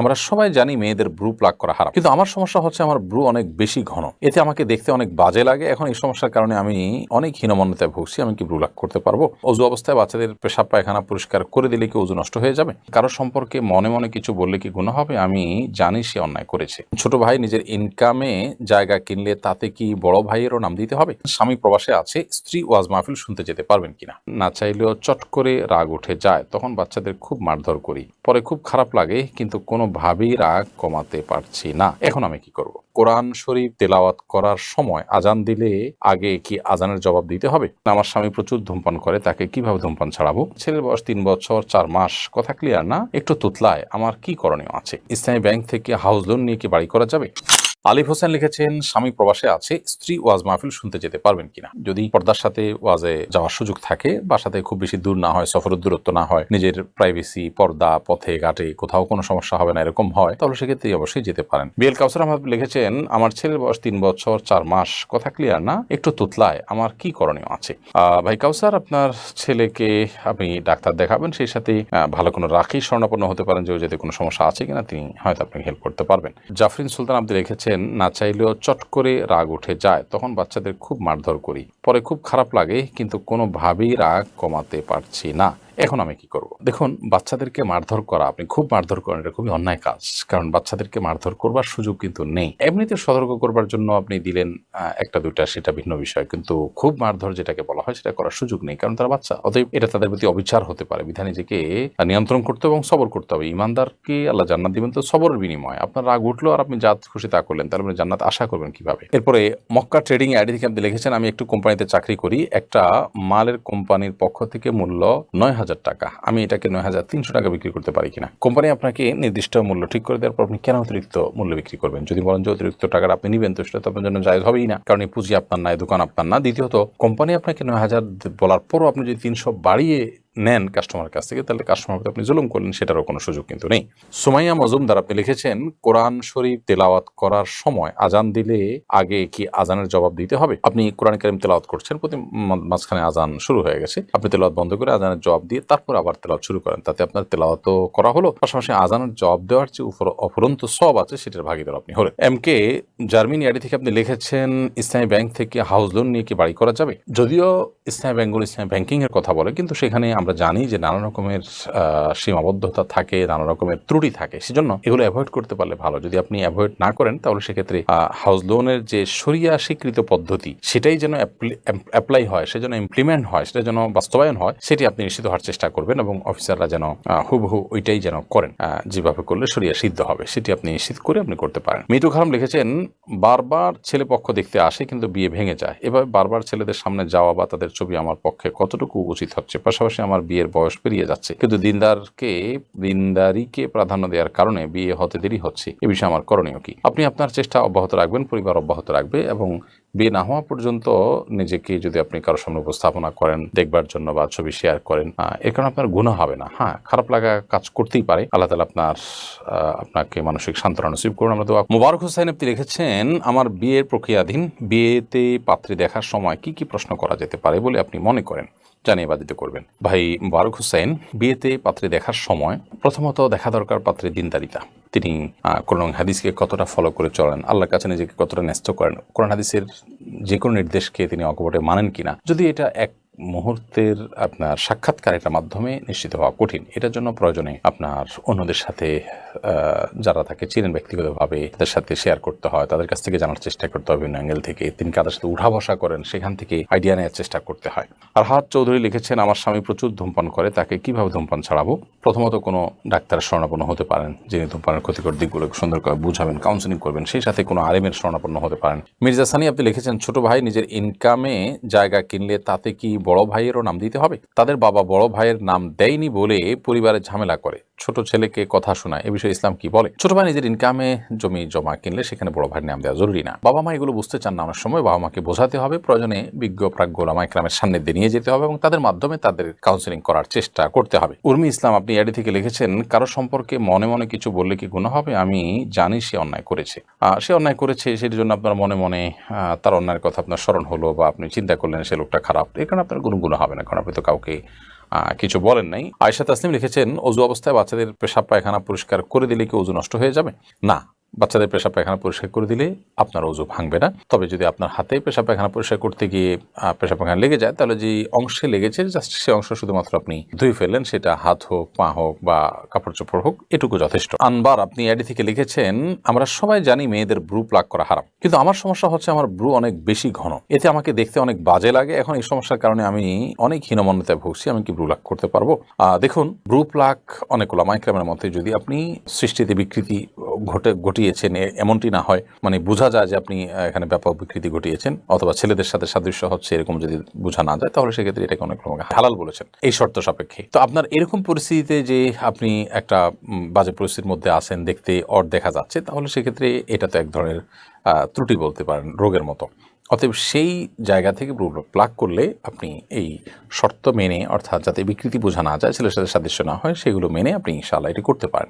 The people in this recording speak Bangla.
আমরা সবাই জানি মেয়েদের ব্রু প্লাক করা হারাম। কিন্তু আমার সমস্যা হচ্ছে আমার ব্রু অনেক বেশি ঘন। এতে আমাকে দেখতে অনেক বাজে লাগে। এখন এই সমস্যার কারণে আমি অনেক হীনমন্যতায় ভুগছি। আমি কি ব্রু প্লাক করতে পারব? অজু অবস্থায় বাচ্চাদের পেশাব পায়খানা পরিষ্কার করে দিলে কি অজু নষ্ট হয়ে যাবে? কারও সম্পর্কে মনে মনে কিছু বললে কি গুণ হবে? আমি জানি সে অন্যায় করেছে। ছোট ভাই নিজের ইনকামে জায়গা কিনলে তাতে কি বড় ভাইয়েরও নাম দিতে হবে? স্বামী প্রবাসে আছে, স্ত্রী ওয়াজ মাহফিল শুনতে যেতে পারবেন কিনা? না চাইলেও চট করে রাগ উঠে যায়। তখন বাচ্চাদের খুব মারধর করি। পরে খুব খারাপ লাগে, কিন্তু কোনোভাবেই রাগ কমাতে পারছি না। এখন আমি কি করব? কোরআন শরীফ তেলাওয়াত করার সময় আজান দিলে আগে কি আজানের জবাব দিতে হবে? না, আমার স্বামী প্রচুর ধূমপান করে, তাকে কীভাবে ধূমপান ছাড়াবো? ছেলের বয়স তিন বছর, চার মাস, কথা ক্লিয়ার না? একটু তুতলায়, আমার কি করণীয় আছে? ইসলামী ব্যাংক থেকে হাউস লোন নিয়ে কি বাড়ি করা যাবে? আলিফ হোসেন লিখেছেন, স্বামী প্রবাসে আছে, স্ত্রী ওয়াজ মাহফিল শুনতে যেতে পারবেন কিনা? যদি পর্দার সাথে ওয়াজে যাওয়ার সুযোগ থাকে বাসাতে খুব বেশি দূর না হয়, সফরের দূরত্ব না হয়, নিজের প্রাইভেসি পর্দা, পথে, ঘাটে কোথাও কোনো সমস্যা হবে না, এরকম হয়, তাহলে সেক্ষেত্রে অবশ্যই যেতে পারেন। বিএল কাউসার আহমদ লিখেছেন, আমার ছেলের বয়স তিন বছর, চার মাস, কথা ক্লিয়ার না, একটু তুতলায়, আমার কি করণীয় আছে? ভাই কাউসার, আপনার ছেলেকে আপনি ডাক্তার দেখাবেন, সেই সাথে ভালো কোনো রাখি স্বর্ণাপন্ন হতে পারেন, যে যাতে কোনো সমস্যা আছে কিনা, তিনি হয়তো আপনাকে হেল্প করতে পারবেন। জাফরিন সুলতান আপনি লিখেছেন না চাইলেও চট করে রাগ উঠে যায়, তখন বাচ্চাদের খুব মারধর করি। পরে খুব খারাপ লাগে, কিন্তু কোনোভাবেই রাগ কমাতে পারছি না। এখন আমি কি করব? দেখুন, বাচ্চাদেরকে মারধর করা, আপনি খুব মারধর করেন, এটা খুবই অন্যায় কাজ। কারণ বাচ্চাদেরকে মারধর করবার সুযোগ কিন্তু নেই। এমনিতে সতর্ক করবার জন্য আপনি দিলেন একটা, দুইটা, সেটা ভিন্ন বিষয়। কিন্তু খুব মারধর যেটাকে বলা হয়, সেটা করার সুযোগ নেই। কারণ তারা বাচ্চা। অতএব এটা তাদের প্রতি অবিচার হতে পারে। বিধান নিজেকে নিয়ন্ত্রণ করতে এবং সবর করতে হবে। ইমানদারকে আল্লাহ জান্নাত দিবেন তো সবরের বিনিময়। আপনার রাগ উঠল আর আপনি যা খুশি তা করলেন, তাহলে আপনি জান্নাত আশা করবেন কীভাবে? এরপরে মক্কা ট্রেডিং আইডি থেকে আপনি লিখেছেন, আমি একটু কোম্পানিতে চাকরি করি। একটা মালের কোম্পানির পক্ষ থেকে মূল্য নয় হাজার টাকা। আমি এটাকে নয় হাজার তিনশো টাকা বিক্রি করতে পারি কিনা। কোম্পানি আপনাকে নির্দিষ্ট মূল্য ঠিক করে দেওয়ার পর আপনি কেন অতিরিক্ত মূল্য বিক্রি করবেন? যদি বলেন যে অতিরিক্ত টাকা আপনি নিবেন, তো সেটা তো আপনার জন্য জায়জ হবেই না। কারণ এই পুঁজি আপনার নাই, দোকান আপনার না। দ্বিতীয়ত, কোম্পানি আপনাকে নয় হাজার বলার পরও আপনি যদি তিনশো বাড়িয়ে নেন কাস্টমার কাছ থেকে, তাহলে কাস্টমার আপনি জুলুম করলেন, সেটারও কোনো সুযোগ কিন্তু নেই। সুমাইয়া মজুমদার, আপনি লিখেছেন, কোরআন শরীফ তেলাওয়াত করার সময় আজান দিলে আগে কি আজানের জবাব দিতে হবে? আপনি কোরআন কারিম তেলাওয়াত করছেন, প্রতি মাঝখানে আজান শুরু হয়ে গেছে। আপনি তেলাওয়াত বন্ধ করে আজানের জবাব দিয়ে তারপর আবার তেলাওয়াত শুরু করেন। তাতে আপনার তেলাওয়াতও করা হলো। পাশাপাশি আজানের জবাব দেওয়ার যে উপর- অফুরন্ত সব আছে, সেটার ভাগিদার আপনি হলেন। এম কে জার্মানি আইডি থেকে আপনি লিখেছেন ইসলামী ব্যাংক থেকে হাউস লোন নিয়ে কি বাড়ি করা যাবে? যদিও ইসলামী ব্যাংকগুলো ইসলামী ব্যাংকিং এর কথা বলে, কিন্তু সেখানে আমরা জানি যে নানা রকমের সীমাবদ্ধতা থাকে, নানা রকমের ত্রুটি থাকে। সেজন্য এগুলো অ্যাভয়েড করতে পারলে ভালো। যদি আপনি অ্যাভয়েড না করেন, তাহলে সেক্ষেত্রে হাউস লোনের যে সরিয়া স্বীকৃত পদ্ধতি, সেটাই যেন অ্যাপ্লাই হয়, সেজন্য ইমপ্লিমেন্ট হয়, সেটা যেন বাস্তবায়ন হয়, সেটি আপনি নিশ্চিত হওয়ার চেষ্টা করবেন এবং অফিসাররা যেন হুবহু ওইটাই যেন করেন। যেভাবে করলে সরিয়া সিদ্ধ হবে, সেটি আপনি নিশ্চিত করে আপনি করতে পারেন। মিটু খারাম লিখেছেন, বারবার ছেলে পক্ষ দেখতে আসে, কিন্তু বিয়ে ভেঙে যায়। এভাবে বারবার ছেলেদের সামনে যাওয়া বা তাদের ছবি আমার পক্ষে কতটুকু উচিত হচ্ছে? পাশাপাশি আমার বিয়ের বয়স পেরিয়ে যাচ্ছে। কিন্তু দিনদারকে, দিনদারিকে প্রাধান্য দেওয়ার কারণে বিয়ে হতে দেরি হচ্ছে। এ বিষয়ে আমার করণীয় কি? আপনি আপনার চেষ্টা অব্যাহত রাখবেন, পরিবার অব্যাহত রাখবে এবং বিয়ে না হওয়া পর্যন্ত নিজেকে যদি আপনি কারোর সামনে উপস্থাপনা করেন, দেখবার জন্য বা ছবি শেয়ার করেন এর কারণে আপনার গুণ হবে না। হ্যাঁ খারাপ লাগা কাজ করতেই পারে। আল্লাহ তালা আপনার আপনাকে মানসিক সান্ত্বনা নসিব করুন। আমরা তো মুবারক হোসেন আপনি লিখেছেন, আমার বিয়ের প্রক্রিয়াধীন বিয়েতে পাত্রী দেখার সময় কি কি প্রশ্ন করা যেতে পারে? বলে আপনি মনে করেন। জানিয়ে বাধিত করবেন। ভাই বারুক হোসেন বিয়েতে পাত্রে দেখার সময় প্রথমত দেখা দরকার পাত্রের দিনদারিতা তিনি কোরআন হাদিসকে কতটা ফলো করে চলেন, আল্লাহর কাছে নিজেকে কতটা ন্যস্ত করেন, কোরআন হাদিসের যে কোনো নির্দেশকে তিনি অকপটে মানেন কিনা, যদি এটা এক মুহূর্তের আপনার সাক্ষাৎকার এটার মাধ্যমে নিশ্চিত হওয়া কঠিন। এটার জন্য প্রয়োজনে আপনার অন্যদের সাথে যারা তাকে চিনেন ব্যক্তিগতভাবে তাদের সাথে শেয়ার করতে হয়, তাদের কাছ থেকে জানার চেষ্টা করতে হবে বিভিন্ন অ্যাঙ্গেল থেকে। তিনি কাদের সাথে উঠা বসা করেন, সেখান থেকে আইডিয়া নেওয়ার চেষ্টা করতে হয়। আর হাত চৌধুরী লিখেছেন, আমার স্বামী প্রচুর ধূমপান করে, তাকে কীভাবে ধূমপান ছাড়াবো? প্রথমত কোনো ডাক্তারের শরণাপন্ন হতে পারেন, যিনি ধূমপানের ক্ষতিকর দিকগুলো সুন্দর করে বুঝাবেন কাউন্সিলিং করবেন, সেই সাথে কোনো আরেমের শরণাপন্ন হতে পারেন। মির্জা সানি আপনি লিখেছেন, ছোট ভাই নিজের ইনকামে জায়গা কিনলে তাতে কি বড় ভাইয়েরও নাম দিতে হবে? তাদের বাবা বড় ভাইয়ের নাম দেয়নি বলে পরিবারে ঝামেলা করে। ছোট ছেলেকে কথা শোনায়। এ বিষয়ে ইসলাম কি বলে? ছোট ভাই নিজের ইনকামে জমি জমা কিনলে সেখানে বড় ভাইয়ের নাম দেওয়া জরুরি না। বাবা মা এগুলো বুঝতে চান না। অনেক সময় বাবা মাকে বোঝাতে হবে। প্রয়োজনে বিজ্ঞ, প্রাজ্ঞ ওলামা ইকরামের সান্নিধ্যে নিয়ে যেতে হবে এবং তাদের মাধ্যমে তাদের কাউন্সিলিং করার চেষ্টা করতে হবে। উর্মি ইসলাম, আপনি এডি থেকে লিখেছেন, কারও সম্পর্কে মনে মনে কিছু বললে কি গুণ হবে? আমি জানি সে অন্যায় করেছে। সে অন্যায় করেছে সেটির জন্য আপনার মনে মনে তার অন্যায়ের কথা আপনার স্মরণ হলো বা আপনি চিন্তা করলেন সে লোকটা খারাপ। কারণে আপনার কোনো গুণ হবে না। কারণ আপনি তো কাউকে কিছু বলেন নাই। আয়সা তাসলিম লিখেছেন, অজু অবস্থায় বাচ্চাদের পেশাব পায়খানা পরিষ্কার করে দিলে কি অজু নষ্ট হয়ে যাবে? না। বাচ্চাদের পেশাব পায়খানা পরিষ্কার করে দিলে আপনার অজু ভাঙবে না। তবে যদি আপনার হাতে পেশাব পায়খানা পরিষ্কার করতে গিয়ে পেশাব পায়খানা লেগে যায়, তাহলে যে অংশে লেগেছে, জাস্ট সে অংশ শুধুমাত্র আপনি ধুয়ে ফেললেন, সেটা হাত হোক, পা হোক বা কাপড় চোপড় হোক, এটুকু যথেষ্ট। আনবার আপনি আইডি থেকে লিখেছেন, আমরা সবাই জানি মেয়েদের ব্রু প্লাক করা হারাম। কিন্তু আমার সমস্যা হচ্ছে আমার ব্রু অনেক বেশি ঘন। এতে আমাকে দেখতে অনেক বাজে লাগে। এখন এই সমস্যার কারণে আমি অনেক হীনমন্যতায় ভুগছি, আমি কি ব্রু প্লাক করতে পারব? দেখুন, ব্রু প্লাক অনেক মাইক্রামের মধ্যে যদি আপনি সৃষ্টিতে বিকৃতি ঘটে, ঘটিয়েছেন এমনটি না হয় মানে বোঝা যায় যে আপনি এখানে ব্যাপক বিকৃতি ঘটিয়েছেন, অথবা ছেলেদের সাথে সাদৃশ্য হচ্ছে, এরকম যদি বোঝা না যায়, তাহলে সেক্ষেত্রে এটাকে অনেক রকম হালাল বলেছেন, এই শর্ত সাপেক্ষে। তো আপনার এরকম পরিস্থিতিতে যে আপনি একটা বাজে পরিস্থিতির মধ্যে আছেন, দেখতে অর দেখা যাচ্ছে, তাহলে সেক্ষেত্রে এটা তো এক ধরনের ত্রুটি বলতে পারেন, রোগের মতো। অতএব সেই জায়গা থেকে প্লাগ করলে আপনি এই শর্ত মেনে, অর্থাৎ যাতে বিকৃতি বোঝা না যায়, ছেলের সাথে সাদৃশ্য না হয়, সেগুলো মেনে আপনি ইনশাআল্লাহ এটি করতে পারেন।